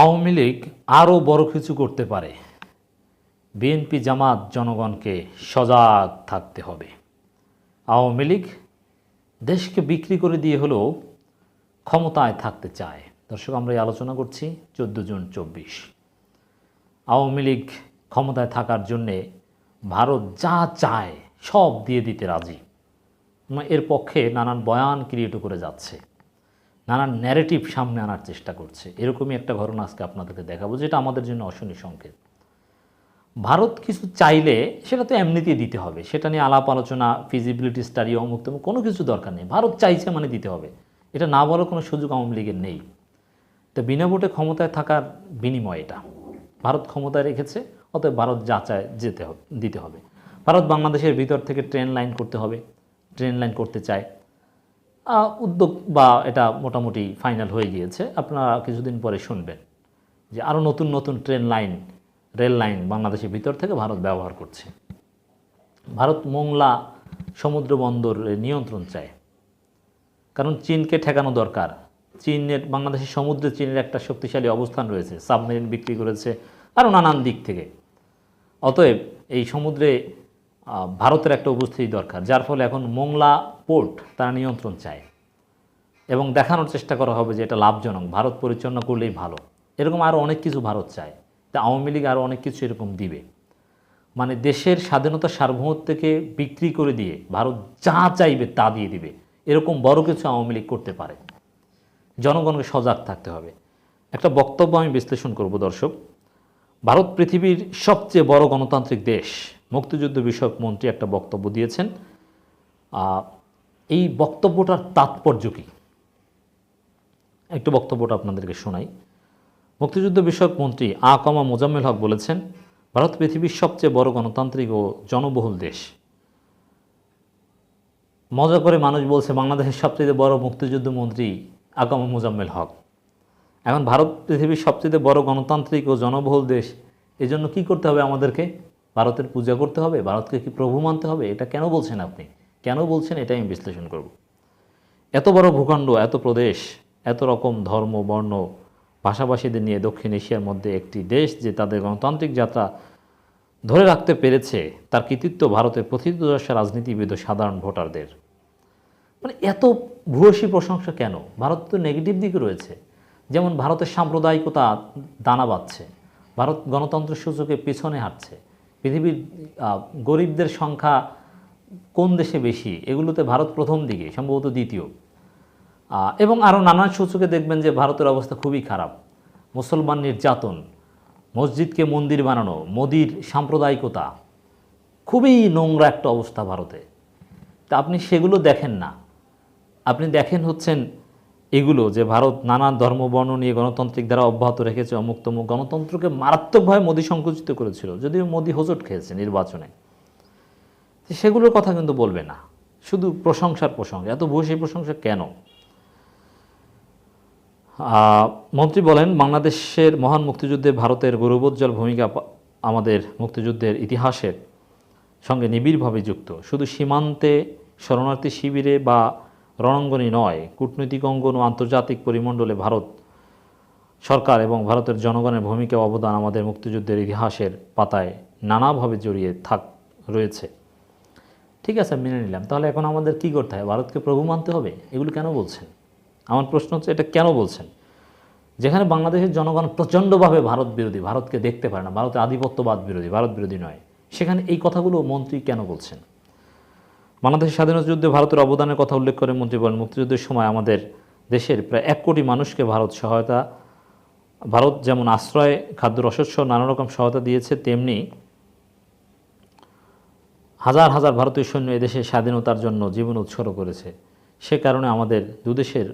আওয়ামী লীগ আরও বড় কিছু করতে পারে। বিএনপি জামাত জনগণকে সজাগ থাকতে হবে। আওয়ামী লীগ দেশকে বিক্রি করে দিয়ে হলেও ক্ষমতায় থাকতে চায়। দর্শক, আমরা এই আলোচনা করছি চোদ্দ জুন চব্বিশ। আওয়ামী লীগ ক্ষমতায় থাকার জন্যে ভারত যা চায় সব দিয়ে দিতে রাজি। এর পক্ষে নানান বয়ান ক্রিয়েট করে যাচ্ছে। নানান ন্যারেটিভ সামনে আনার চেষ্টা করছে। এরকমই একটা ঘটনা আজকে আপনাদেরকে দেখাবো, যেটা আমাদের জন্য অশনি সংকেত। ভারত কিছু চাইলে সেটা তো এমনিতেই দিতে হবে। সেটা নিয়ে আলাপ আলোচনা ফিজিবিলিটি স্টাডি অমুক তমুক কোনো কিছু দরকার নেই। ভারত চাইছে মানে দিতে হবে। এটা না বলার কোনো সুযোগ আওয়ামী লীগের নেই। তো বিনা ভোটে ক্ষমতায় থাকার বিনিময় এটা। ভারত ক্ষমতায় রেখেছে, অতএব ভারত যা চায় যেতে হবে, দিতে হবে। ভারত বাংলাদেশের ভিতর থেকে ট্রেন লাইন করতে হবে। ট্রেন লাইন করতে চায়। উদ্যোগ বা এটা মোটামুটি ফাইনাল হয়ে গিয়েছে। আপনারা কিছুদিন পরে শুনবেন যে আরও নতুন নতুন ট্রেন লাইন রেল লাইন বাংলাদেশের ভিতর থেকে ভারত ব্যবহার করছে। ভারত মোংলা সমুদ্র বন্দর নিয়ন্ত্রণ চায়। কারণ চীনকে ঠেকানো দরকার। চীনের, বাংলাদেশের সমুদ্রে চীনের একটা শক্তিশালী অবস্থান রয়েছে সাবমেরিন বিক্রি করেছে আরও নানান দিক থেকে। অতএব এই সমুদ্রে ভারতের একটা উপস্থিতি দরকার, যার ফলে এখন মোংলা পোর্ট তারা নিয়ন্ত্রণ চায় এবং দেখানোর চেষ্টা করা হবে যে এটা লাভজনক, ভারত পরিচালনা করলেই ভালো। এরকম আরও অনেক কিছু ভারত চায়, তা আওয়ামী লীগ আরও অনেক কিছু এরকম দিবে। মানে দেশের স্বাধীনতা সার্বভৌমত্বকে বিক্রি করে দিয়ে ভারত যা চাইবে তা দিয়ে দিবে। এরকম বড় কিছু আওয়ামী লীগ করতে পারে। জনগণকে সজাগ থাকতে হবে। একটা বক্তব্য আমি বিশ্লেষণ করব দর্শক, ভারত পৃথিবীর সবচেয়ে বড় গণতান্ত্রিক দেশ। মুক্তিযুদ্ধ বিষয়ক মন্ত্রী একটা বক্তব্য দিয়েছেন। এই বক্তব্যটার তাৎপর্য কী? একটু বক্তব্যটা আপনাদেরকে শোনাই। মুক্তিযুদ্ধ বিষয়ক মন্ত্রী আ কমা মোজাম্মেল হক বলেছেন, ভারত পৃথিবীর সবচেয়ে বড় গণতান্ত্রিক ও জনবহুল দেশ। মজা করে মানুষ বলছে, বাংলাদেশের সবচেয়ে বড় মুক্তিযুদ্ধ মন্ত্রী আকামা মোজাম্মেল হক। এখন ভারত পৃথিবীর সবচেয়ে বড় গণতান্ত্রিক ও জনবহুল দেশ, এজন্য কি করতে হবে আমাদেরকে? ভারতের পূজা করতে হবে, ভারতকে কি প্রভু মানতে হবে, এটা কেন বলছেন আপনি? কেন বলছেন এটা আমি বিশ্লেষণ করব। এত বড় ভূখণ্ড, এত প্রদেশ, এত রকম ধর্ম, বর্ণ, ভাষাভাষীদের নিয়ে দক্ষিণ এশিয়ার মধ্যে একটি দেশ যে তাদের গণতান্ত্রিক যাত্রা ধরে রাখতে পেরেছে, তার কৃতিত্ব ভারতের প্রথিতযশা রাজনীতিবিদ ও সাধারণ ভোটারদের। মানে এত ভূয়সী প্রশংসা কেন? ভারত তো নেগেটিভ দিকে রয়েছে। যেমন ভারতের সাম্প্রদায়িকতা দানা বাঁধছে, ভারত গণতন্ত্র সূচকে পেছনে হাঁটছে পৃথিবীর গরিবদের সংখ্যা কোন দেশে বেশি? এগুলোতে ভারত প্রথম দিকে, সম্ভবত দ্বিতীয়। এবং আরও নানান সূচকে দেখবেন যে ভারতের অবস্থা খুবই খারাপ। মুসলমান নির্যাতন, মসজিদকে মন্দির বানানো, মোদির সাম্প্রদায়িকতা, খুবই নোংরা একটা অবস্থা ভারতে। তা আপনি সেগুলো দেখেন না। আপনি দেখেন হচ্ছেন এগুলো যে ভারত নানা ধর্ম, বর্ণ নিয়ে গণতান্ত্রিক দ্বারা অব্যাহত রেখেছে, অমুক তমুক গণতন্ত্রকে মারাত্মকভাবে মোদী সংকুচিত করেছিল। যদিও মোদী হোজট খেয়েছে নির্বাচনে। সেগুলোর কথা কিন্তু বলবে না। শুধু প্রশংসার প্রসঙ্গে। এত ভূয়সী প্রশংসা কেন? মন্ত্রী বলেন, বাংলাদেশের মহান মুক্তিযুদ্ধে ভারতের গৌরবোজ্জ্বল ভূমিকা আমাদের মুক্তিযুদ্ধের ইতিহাসের সঙ্গে নিবিড়ভাবে যুক্ত। শুধু সীমান্তে শরণার্থী শিবিরে বা রণাঙ্গনে নয়। কূটনৈতিক অঙ্গন ও আন্তর্জাতিক পরিমণ্ডলে ভারত সরকার এবং ভারতের জনগণের ভূমিকা অবদান আমাদের মুক্তিযুদ্ধের ইতিহাসের পাতায় নানাভাবে জড়িয়ে থাক, রয়েছে। ঠিক আছে, মেনে নিলাম। তাহলে এখন আমাদের কি করতে হয়? ভারতকে প্রভু মানতে হবে? এগুলো কেন বলছেন? আমার প্রশ্ন হচ্ছে, এটা কেন বলছেন? যেখানে বাংলাদেশের জনগণ প্রচণ্ডভাবে ভারত বিরোধী, ভারতকে দেখতে পারে না, ভারতের আধিপত্যবাদ বিরোধী, ভারত বিরোধী নয়। সেখানে এই কথাগুলো মন্ত্রী কেন বলছেন? বাংলাদেশের স্বাধীনতা যুদ্ধে ভারতের অবদানের কথা উল্লেখ করে মন্ত্রী বলেন, মুক্তিযুদ্ধের সময় আমাদের দেশের প্রায় এক কোটি মানুষকে ভারত সহায়তা, ভারত যেমন আশ্রয়, খাদ্য রসদ সহ নানা রকম সহায়তা দিয়েছে, তেমনি হাজার হাজার ভারতীয় সৈন্য এদেশের স্বাধীনতার জন্য জীবন উৎসর্গ করেছে। সে কারণে আমাদের দুদেশের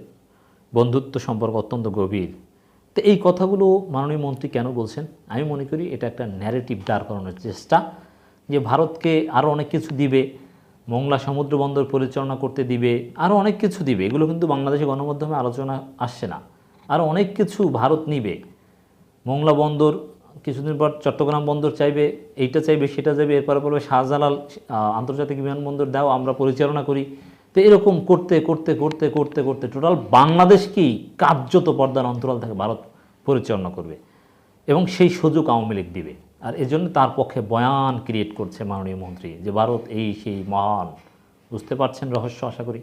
বন্ধুত্ব সম্পর্ক অত্যন্ত গভীর। তো এই কথাগুলো মাননীয় মন্ত্রী কেন বলছেন? আমি মনে করি এটা একটা ন্যারেটিভ দাঁড় করানোর চেষ্টা যে ভারতকে আরও অনেক কিছু দিবে। মংলা সমুদ্র বন্দর পরিচালনা করতে দিবে আরও অনেক কিছু দিবে। এগুলো কিন্তু বাংলাদেশে গণমাধ্যমে আলোচনা আসছে না। আরও অনেক কিছু ভারত নিবে। মংলা বন্দর, কিছুদিন পর চট্টগ্রাম বন্দর চাইবে, এইটা চাইবে, সেটা চাইবে, এরপরে বলবে শাহজালাল আন্তর্জাতিক বিমানবন্দর দাও, আমরা পরিচালনা করি। তো এরকম করতে করতে করতে করতে করতে টোটাল বাংলাদেশ কি কার্যত পর্দার অন্তরাল থেকে ভারত পরিচালনা করবে এবং সেই সুযোগ আওয়ামী লীগ দিবে। আর এজন্য তার পক্ষে বয়ান ক্রিয়েট করছে মাননীয় মন্ত্রী যে, ভারত এই সেই মহান। বুঝতে পারছেন রহস্য, আশা করি?